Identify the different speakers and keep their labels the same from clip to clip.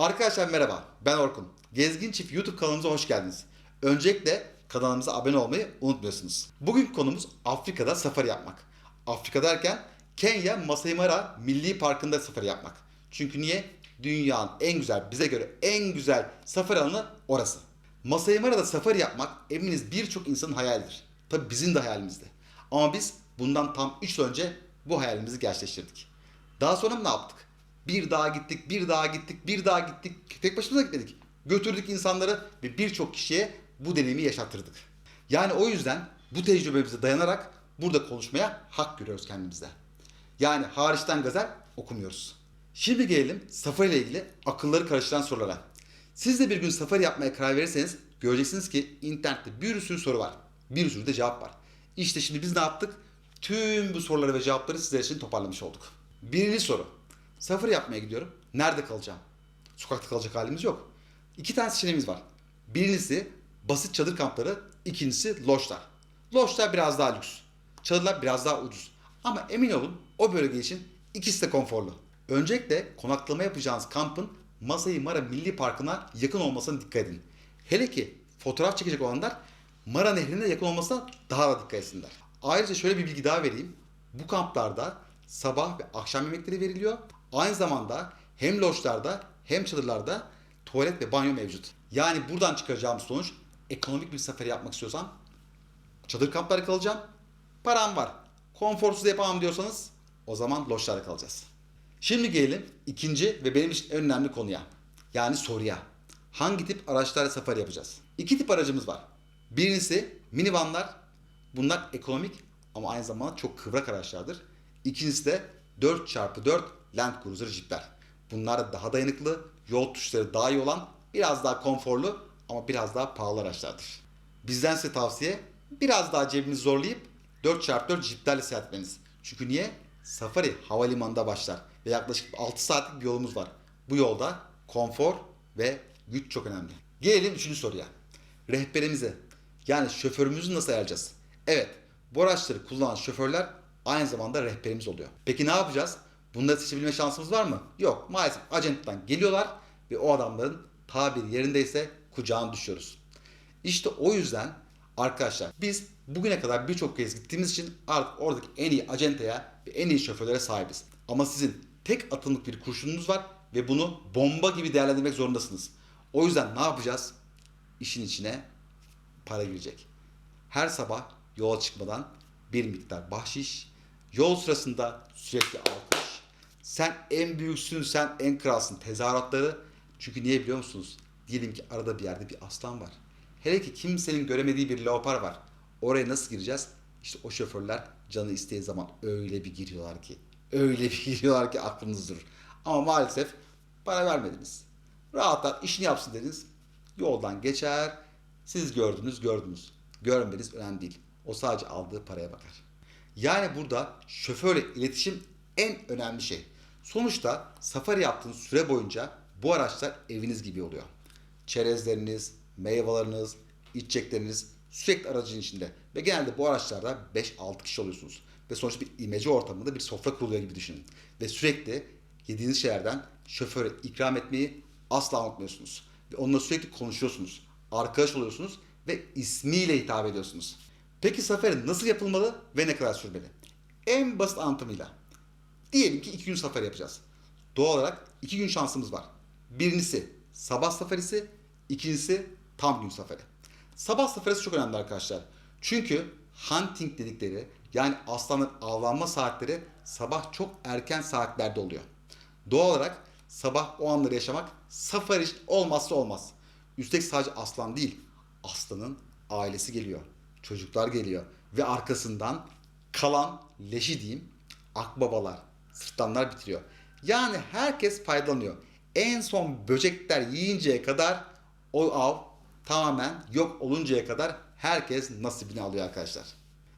Speaker 1: Arkadaşlar merhaba, ben Orkun. Gezgin Çift YouTube kanalımıza hoş geldiniz. Öncelikle kanalımıza abone olmayı unutmuyorsunuz. Bugün konumuz Afrika'da safari yapmak. Afrika derken Kenya Masai Mara Milli Parkı'nda safari yapmak. Çünkü niye? Dünyanın en güzel, bize göre en güzel safari alanı orası. Masai Mara'da safari yapmak eminiz birçok insanın hayalidir. Tabi bizim de hayalimizdi. Ama biz bundan tam 3 yıl önce bu hayalimizi gerçekleştirdik. Daha sonra ne yaptık? Bir daha gittik, bir daha gittik, bir daha gittik. Tek başımıza gitmedik. Götürdük insanları ve birçok kişiye bu deneyimi yaşattırdık. Yani o yüzden bu tecrübemize dayanarak burada konuşmaya hak görüyoruz kendimize. Yani hariçten gazel okumuyoruz. Şimdi gelelim safari ile ilgili akılları karıştıran sorulara. Siz de bir gün safari yapmaya karar verirseniz göreceksiniz ki internette bir sürü soru var. Bir sürü de cevap var. İşte şimdi biz ne yaptık? Tüm bu soruları ve cevapları sizler için toparlamış olduk. Birinci soru. Safari yapmaya gidiyorum. Nerede kalacağım? Sokakta kalacak halimiz yok. İki tane seçeneğimiz var. Birincisi basit çadır kampları, ikincisi loşlar. Loşlar biraz daha lüks. Çadırlar biraz daha ucuz. Ama emin olun o bölge için ikisi de konforlu. Öncelikle konaklama yapacağınız kampın Masai Mara Milli Parkı'na yakın olmasına dikkat edin. Hele ki fotoğraf çekecek olanlar Mara Nehri'ne yakın olmasına daha da dikkat etsinler. Ayrıca şöyle bir bilgi daha vereyim. Bu kamplarda sabah ve akşam yemekleri veriliyor. Aynı zamanda hem loşlarda hem çadırlarda tuvalet ve banyo mevcut. Yani buradan çıkaracağımız sonuç ekonomik bir seferi yapmak istiyorsan çadır kamplarda kalacağım. Param var. Konforsuz yapamam diyorsanız o zaman loşlarda kalacağız. Şimdi gelelim ikinci ve benim için en önemli konuya. Yani soruya. Hangi tip araçlarla safari yapacağız? İki tip aracımız var. Birincisi minivanlar. Bunlar ekonomik ama aynı zamanda çok kıvrak araçlardır. İkincisi de 4x4 Land Cruiser Jeep'ler. Bunlar da daha dayanıklı, yol tuşları daha iyi olan, biraz daha konforlu ama biraz daha pahalı araçlardır. Bizden size tavsiye biraz daha cebinizi zorlayıp 4x4 Jeep'lerle seyahat etmeniz. Çünkü niye? Safari havalimanında başlar ve yaklaşık 6 saatlik bir yolumuz var. Bu yolda konfor ve güç çok önemli. Gelelim üçüncü soruya. Rehberimize yani şoförümüzü nasıl ayarlayacağız? Evet bu araçları kullanan şoförler aynı zamanda rehberimiz oluyor. Peki ne yapacağız? Bunları seçebilme şansımız var mı? Yok maalesef acentten geliyorlar ve o adamların tabiri yerindeyse kucağına düşüyoruz. İşte o yüzden arkadaşlar biz bugüne kadar birçok kez gittiğimiz için artık oradaki en iyi acenteye ve en iyi şoförlere sahibiz. Ama sizin tek atımlık bir kurşununuz var ve bunu bomba gibi değerlendirmek zorundasınız. O yüzden ne yapacağız? İşin içine para girecek. Her sabah yola çıkmadan bir miktar bahşiş, yol sırasında sürekli alkış, sen en büyüksün, sen en kralsın tezahüratları. Çünkü niye biliyor musunuz? Diyelim ki arada bir yerde bir aslan var. Hele ki kimsenin göremediği bir leopar var. Oraya nasıl gireceğiz? İşte o şoförler canı istediği zaman öyle bir giriyorlar ki. Öyle bir giriyorlar ki aklınız durur. Ama maalesef para vermediniz. Rahat işini yapsın dediniz. Yoldan geçer. Siz gördünüz gördünüz. Görmeniz önemli değil. O sadece aldığı paraya bakar. Yani burada şoförle iletişim en önemli şey. Sonuçta safari yaptığınız süre boyunca bu araçlar eviniz gibi oluyor. Çerezleriniz, meyveleriniz, içecekleriniz sürekli aracın içinde. Ve genelde bu araçlarda 5-6 kişi oluyorsunuz. Ve sonuçta bir imece ortamında bir sofra kuruluyor gibi düşünün. Ve sürekli yediğiniz şeylerden şoföre ikram etmeyi asla unutmuyorsunuz. Ve onunla sürekli konuşuyorsunuz. Arkadaş oluyorsunuz ve ismiyle hitap ediyorsunuz. Peki safari nasıl yapılmalı ve ne kadar sürmeli? En basit anlatımıyla. Diyelim ki iki gün safari yapacağız. Doğal olarak iki gün şansımız var. Birincisi sabah safarisi, ikincisi tam gün safari. Sabah safarisi çok önemli arkadaşlar. Çünkü hunting dedikleri yani aslanın avlanma saatleri sabah çok erken saatlerde oluyor. Doğal olarak sabah o anları yaşamak safari olmazsa olmaz. Üstelik sadece aslan değil, aslanın ailesi geliyor. Çocuklar geliyor ve arkasından kalan leşi diyeyim akbabalar, sırtlanlar bitiriyor. Yani herkes faydalanıyor. En son böcekler yiyinceye kadar o av tamamen yok oluncaya kadar herkes nasibini alıyor arkadaşlar.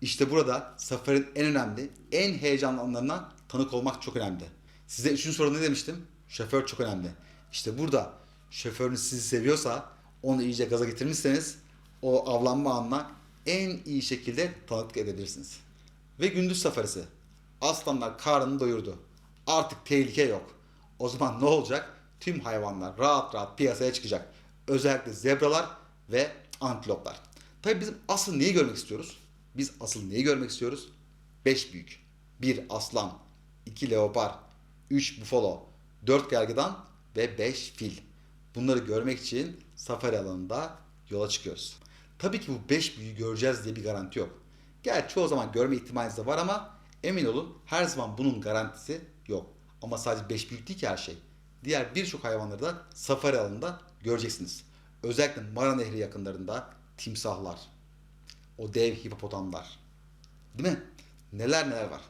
Speaker 1: İşte burada safarinin en önemli, en heyecanlı anlarına tanık olmak çok önemli. Size üçüncü soruda ne demiştim? Şoför çok önemli. İşte burada şoförünüz sizi seviyorsa, onu iyice gaza getirmişseniz o avlanma anına en iyi şekilde tanıklık edebilirsiniz. Ve gündüz safarisi. Aslanlar karnını doyurdu. Artık tehlike yok. O zaman ne olacak? tüm hayvanlar rahat rahat piyasaya çıkacak. Özellikle zebralar ve antiloplar. Tabii bizim asıl neyi görmek istiyoruz? Biz asıl neyi görmek istiyoruz? 5 büyük. 1 aslan, 2 leopar, 3 bufalo, 4 gergedan ve 5 fil. Bunları görmek için safari alanında yola çıkıyoruz. Tabii ki bu 5 büyüyü göreceğiz diye bir garanti yok. Gerçi çoğu zaman görme ihtimaliniz de var ama emin olun her zaman bunun garantisi yok. Ama sadece 5 büyük değil ki her şey. Diğer birçok hayvanları da safari alanında göreceksiniz. Özellikle Mara Nehri yakınlarında timsahlar, o dev hipopotamlar. Değil mi? Neler neler var.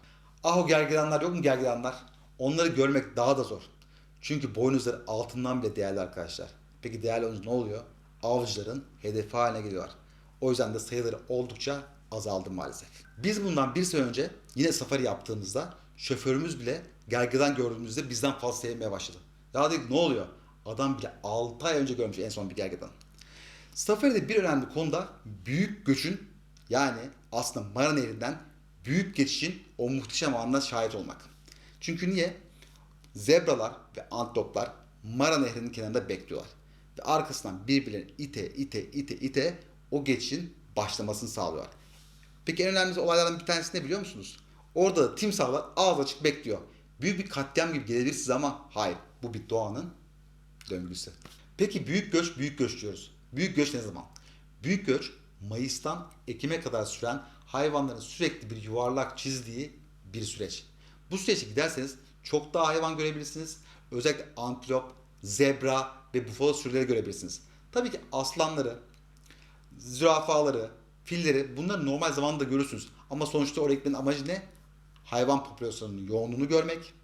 Speaker 1: Ah o gergedanlar yok mu gergedanlar? Onları görmek daha da zor. Çünkü boynuzları altından bile değerli arkadaşlar. Peki değerli olunca ne oluyor? Avcıların hedefi haline geliyorlar. O yüzden de sayıları oldukça azaldı maalesef. Biz bundan bir sene önce yine safari yaptığımızda şoförümüz bile gergedan gördüğümüzde bizden fazla sevmeye başladı. Ya dedik ne oluyor? Adam bile 6 ay önce görmüş en son bir gergedan. Safari'de bir önemli konuda büyük göçün yani aslında Mara Nehri'nden büyük geçişin o muhteşem anına şahit olmak. Çünkü niye? Zebralar ve antiloplar Mara Nehri'nin kenarında bekliyorlar. Ve arkasından birbirlerini ite ite ite ite o geçişin başlamasını sağlıyorlar. Peki en önemli olaylardan bir tanesi ne biliyor musunuz? Orada da timsahlar ağız açık bekliyor. Büyük bir katliam gibi gelebilir size ama hayır. Bu bir doğanın döngüsü. Peki büyük göç büyük göç diyoruz. Büyük göç ne zaman? Büyük göç Mayıs'tan Ekim'e kadar süren hayvanların sürekli bir yuvarlak çizdiği bir süreç. Bu süreçe giderseniz çok daha hayvan görebilirsiniz. Özellikle antilop, zebra ve bufalo sürüleri görebilirsiniz. Tabii ki aslanları, zürafaları, filleri bunları normal zamanda görürsünüz. Ama sonuçta oraya gitmenin amacı ne? Hayvan popülasyonunun yoğunluğunu görmek,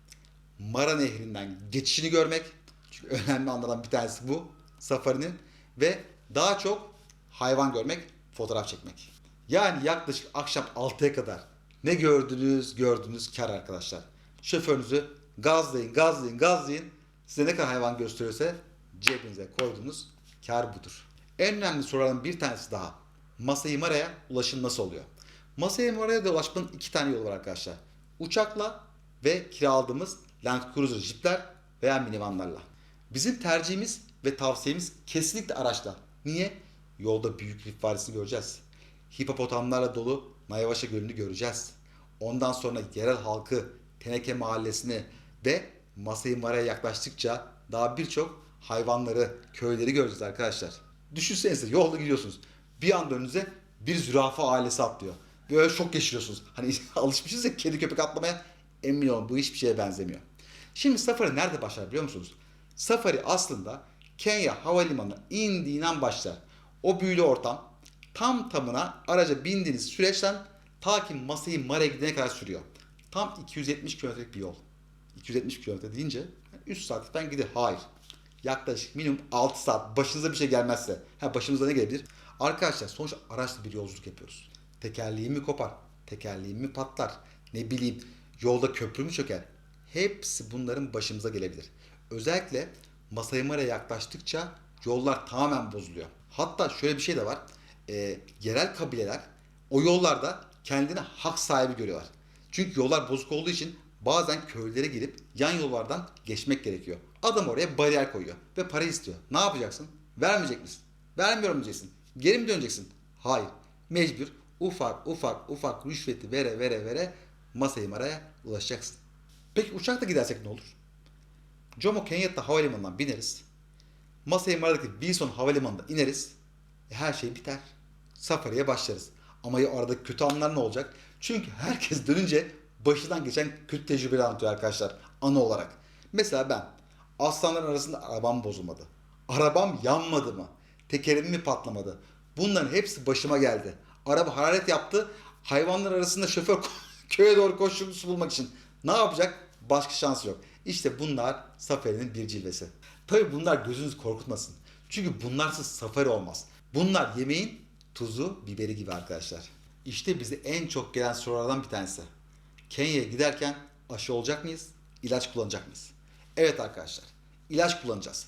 Speaker 1: Mara Nehri'nden geçişini görmek. Çünkü önemli anlardan bir tanesi bu safarinin ve daha çok hayvan görmek, fotoğraf çekmek. Yani yaklaşık akşam 6'ya kadar ne gördünüz gördünüz kar arkadaşlar. Şoförünüzü gazlayın gazlayın gazlayın size ne kadar hayvan gösteriyorsa cebinize koyduğunuz kar budur. En önemli sorulardan bir tanesi daha. Masai Mara'ya ulaşım nasıl oluyor? Masai Mara'ya da ulaşmanın iki tane yolu var arkadaşlar. Uçakla ve kiraladığımız Land Cruiser jipler veya minivanlarla. Bizim tercihimiz ve tavsiyemiz kesinlikle araçla. Niye? Yolda büyük rif vadisini göreceğiz. Hipopotamlarla dolu Nayavaşa Gölü'nü göreceğiz. Ondan sonra yerel halkı, Teneke Mahallesi'ni ve Masai Mara'ya yaklaştıkça daha birçok hayvanları, köyleri göreceğiz arkadaşlar. Düşünsenize yolda gidiyorsunuz. Bir anda önünüze bir zürafa ailesi atlıyor. Böyle şok geçiriyorsunuz. Hani alışmışız ya kedi köpek atlamaya. Emin olun bu hiçbir şeye benzemiyor. Şimdi safari nerede başlar biliyor musunuz? Safari aslında Kenya Havalimanı'na indiğinden başlar. O büyülü ortam tam tamına araca bindiğiniz süreçten ta ki Masai Mara'ya gidene kadar sürüyor. Tam 270 kilometrelik bir yol. 270 kilometre deyince 3 saatten gidiyor. Hayır. Yaklaşık minimum 6 saat. Başınıza bir şey gelmezse. Ha başımıza ne gelebilir? Arkadaşlar sonuçta araçla bir yolculuk yapıyoruz. Tekerleğim mi kopar? Tekerleğim mi patlar? Ne bileyim yolda köprü mü çöker? Hepsi bunların başımıza gelebilir. Özellikle Masai Mara'ya yaklaştıkça yollar tamamen bozuluyor. Hatta şöyle bir şey de var. Ee, yerel kabileler o yollarda kendine hak sahibi görüyorlar. Çünkü yollar bozuk olduğu için bazen köylere girip yan yollardan geçmek gerekiyor. Adam oraya bariyer koyuyor ve para istiyor. Ne yapacaksın? Vermeyecek misin? Vermiyorum diyeceksin. Geri mi döneceksin? Hayır. Mecbur ufak ufak ufak rüşveti vere vere vere Masai Mara'ya ulaşacaksın. Peki uçakla gidersek ne olur? Jomo Kenyatta Havalimanı'ndan bineriz. Masai Mara'daki Bison Havalimanı'nda ineriz. E, her şey biter. Safariye başlarız. Ama ya aradaki kötü anlar ne olacak? Çünkü herkes dönünce başından geçen kötü tecrübeleri anlatıyor arkadaşlar. Anı olarak. Mesela ben aslanların arasında arabam bozulmadı. Arabam yanmadı mı? Tekerim mi patlamadı? Bunların hepsi başıma geldi. Araba hararet yaptı. Hayvanlar arasında şoför köye doğru koştu su bulmak için. Ne yapacak? Başka şansı yok. İşte bunlar safarinin bir cilvesi. Tabi bunlar gözünüzü korkutmasın. Çünkü bunlarsız safari olmaz. Bunlar yemeğin tuzu, biberi gibi arkadaşlar. İşte bize en çok gelen sorulardan bir tanesi. Kenya'ya giderken aşı olacak mıyız? İlaç kullanacak mıyız? Evet arkadaşlar. ilaç kullanacağız.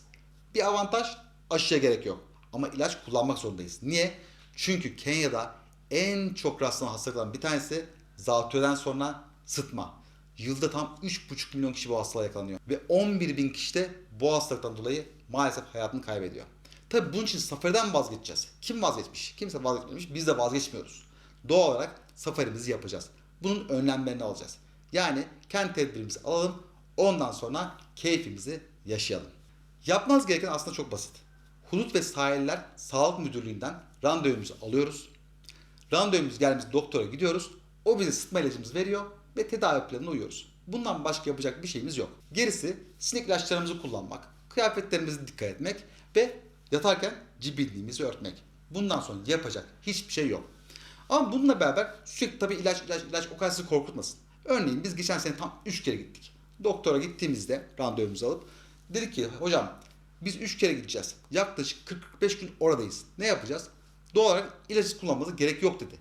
Speaker 1: Bir avantaj aşıya gerek yok. Ama ilaç kullanmak zorundayız. Niye? Çünkü Kenya'da en çok rastlanan hastalıklardan bir tanesi zatürreden sonra sıtma. Yılda tam 3,5 milyon kişi bu hastalığa yakalanıyor. Ve 11 bin kişi de bu hastalıktan dolayı maalesef hayatını kaybediyor. Tabi bunun için safariden vazgeçeceğiz. Kim vazgeçmiş? Kimse vazgeçmemiş. Biz de vazgeçmiyoruz. Doğal olarak safarimizi yapacağız. Bunun önlemlerini alacağız. Yani kendi tedbirimizi alalım. Ondan sonra keyfimizi yaşayalım. Yapmanız gereken aslında çok basit. Hudut ve sahiller sağlık müdürlüğünden randevumuzu alıyoruz. Randevumuz geldiğimiz doktora gidiyoruz. O bize sıtma ilacımızı veriyor ve tedavi planına uyuyoruz. Bundan başka yapacak bir şeyimiz yok. Gerisi sinek ilaçlarımızı kullanmak, kıyafetlerimize dikkat etmek ve yatarken cibinliğimizi örtmek. Bundan sonra yapacak hiçbir şey yok. Ama bununla beraber sürekli tabii ilaç ilaç ilaç o kadar sizi korkutmasın. Örneğin biz geçen sene tam 3 kere gittik. Doktora gittiğimizde randevumuzu alıp dedik ki hocam biz 3 kere gideceğiz. Yaklaşık 40-45 gün oradayız. Ne yapacağız? Doğal olarak ilacı kullanmanıza gerek yok dedi.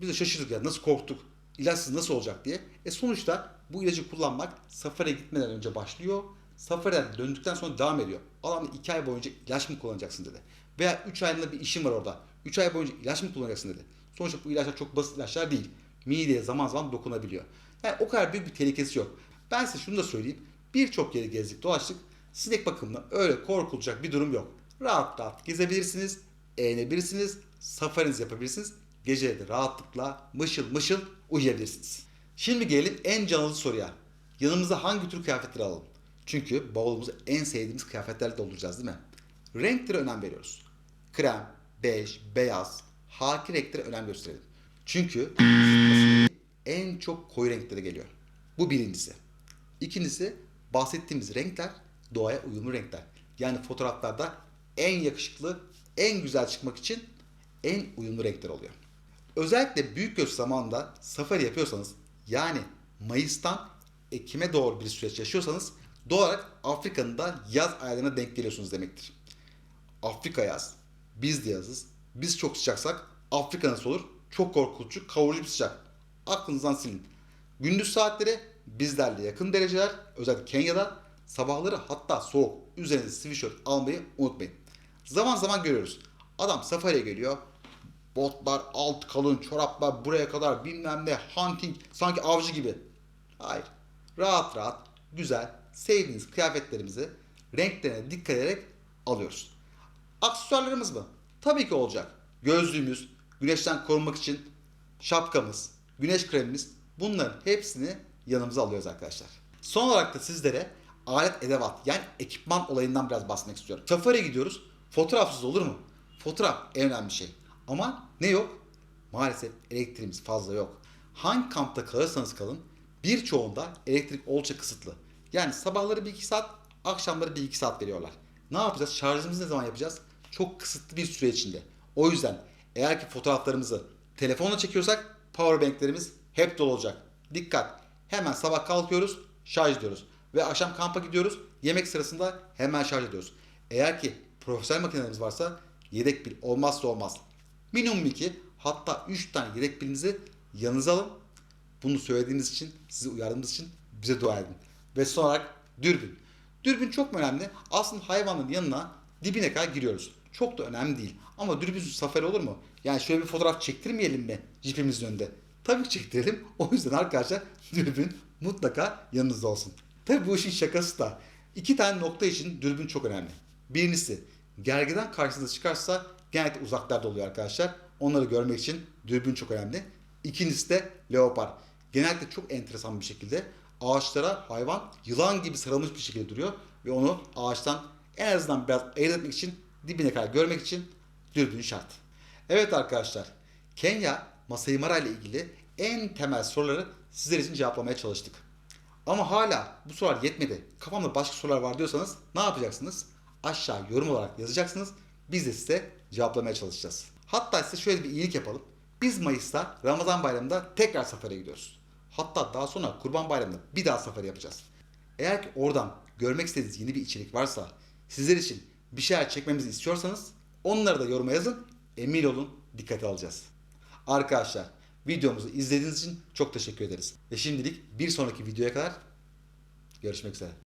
Speaker 1: Biz de şaşırdık ya nasıl korktuk. İlaçsız nasıl olacak diye. E sonuçta bu ilacı kullanmak safariye gitmeden önce başlıyor. Safariden döndükten sonra devam ediyor. Adam 2 ay boyunca ilaç mı kullanacaksın dedi. Veya 3 aylığında bir işin var orada. 3 ay boyunca ilaç mı kullanacaksın dedi. Sonuçta bu ilaçlar çok basit ilaçlar değil. Mideye zaman zaman dokunabiliyor. Yani o kadar büyük bir tehlikesi yok. Ben size şunu da söyleyeyim. Birçok yeri gezdik dolaştık. Sinek bakımında öyle korkulacak bir durum yok. Rahat rahat gezebilirsiniz, eğlenebilirsiniz, safarinizi yapabilirsiniz. Geceleri de rahatlıkla mışıl mışıl uyuyabilirsiniz. Şimdi gelelim en canlı soruya. Yanımıza hangi tür kıyafetleri alalım? Çünkü bavulumuzu en sevdiğimiz kıyafetlerle dolduracağız değil mi? Renklere önem veriyoruz. Krem, bej, beyaz, haki renklere önem gösterelim. Çünkü en çok koyu renklere geliyor. Bu birincisi. İkincisi bahsettiğimiz renkler doğaya uyumlu renkler. Yani fotoğraflarda en yakışıklı, en güzel çıkmak için en uyumlu renkler oluyor. Özellikle büyük göç zamanında safari yapıyorsanız yani Mayıs'tan Ekim'e doğru bir süreç yaşıyorsanız doğal olarak Afrika'nın da yaz aylarına denk geliyorsunuz demektir. Afrika yaz. Biz de yazız. Biz çok sıcaksak Afrika nasıl olur? Çok korkutucu, kavurucu bir sıcak. Aklınızdan silin. Gündüz saatleri bizlerle yakın dereceler. Özellikle Kenya'da sabahları hatta soğuk. Üzerinize sweatshirt almayı unutmayın. Zaman zaman görüyoruz. Adam safariye geliyor. Botlar, alt kalın, çoraplar buraya kadar bilmem ne, hunting, sanki avcı gibi. Hayır. Rahat rahat, güzel, sevdiğiniz kıyafetlerimizi renklerine dikkat ederek alıyoruz. Aksesuarlarımız mı? Tabii ki olacak. Gözlüğümüz, güneşten korunmak için şapkamız, güneş kremimiz bunların hepsini yanımıza alıyoruz arkadaşlar. Son olarak da sizlere alet edevat yani ekipman olayından biraz bahsetmek istiyorum. Safari'ye gidiyoruz. Fotoğrafsız olur mu? Fotoğraf en önemli şey. Ama ne yok? Maalesef elektriğimiz fazla yok. Hangi kampta kalırsanız kalın birçoğunda elektrik oldukça kısıtlı. Yani sabahları 1-2 saat, akşamları 1-2 saat veriyorlar. Ne yapacağız? Şarjımızı ne zaman yapacağız? Çok kısıtlı bir süre içinde. O yüzden eğer ki fotoğraflarımızı telefonla çekiyorsak powerbanklerimiz hep dolu olacak. Dikkat! Hemen sabah kalkıyoruz, şarj ediyoruz. Ve akşam kampa gidiyoruz, yemek sırasında hemen şarj ediyoruz. Eğer ki profesyonel makinelerimiz varsa yedek pil olmazsa olmaz. Minimum 2 hatta 3 tane yedek pilinizi yanınıza alın. Bunu söylediğiniz için, sizi uyardığımız için bize dua edin. Ve son olarak dürbün. Dürbün çok önemli? Aslında hayvanın yanına dibine kadar giriyoruz. Çok da önemli değil. Ama dürbünsüz safari olur mu? Yani şöyle bir fotoğraf çektirmeyelim mi cipimizin önünde? Tabii çektirelim. O yüzden arkadaşlar dürbün mutlaka yanınızda olsun. Tabii bu işin şakası da iki tane nokta için dürbün çok önemli. Birincisi gergeden karşınıza çıkarsa genellikle uzaklarda oluyor arkadaşlar. Onları görmek için dürbün çok önemli. İkincisi de leopar. Genellikle çok enteresan bir şekilde ağaçlara hayvan yılan gibi sarılmış bir şekilde duruyor ve onu ağaçtan en azından biraz ayırt etmek için dibine kadar görmek için dürbün şart. Evet arkadaşlar Kenya Masai Mara ile ilgili en temel soruları sizler için cevaplamaya çalıştık. Ama hala bu sorular yetmedi. Kafamda başka sorular var diyorsanız ne yapacaksınız? Aşağı yorum olarak yazacaksınız. Biz de size cevaplamaya çalışacağız. Hatta size şöyle bir iyilik yapalım. Biz Mayıs'ta Ramazan bayramında tekrar safari gidiyoruz. Hatta daha sonra Kurban Bayramı'nda bir daha safari yapacağız. Eğer ki oradan görmek istediğiniz yeni bir içerik varsa, sizler için bir şeyler çekmemizi istiyorsanız onları da yoruma yazın. Emin olun dikkate alacağız. Arkadaşlar videomuzu izlediğiniz için çok teşekkür ederiz. Ve şimdilik bir sonraki videoya kadar görüşmek üzere.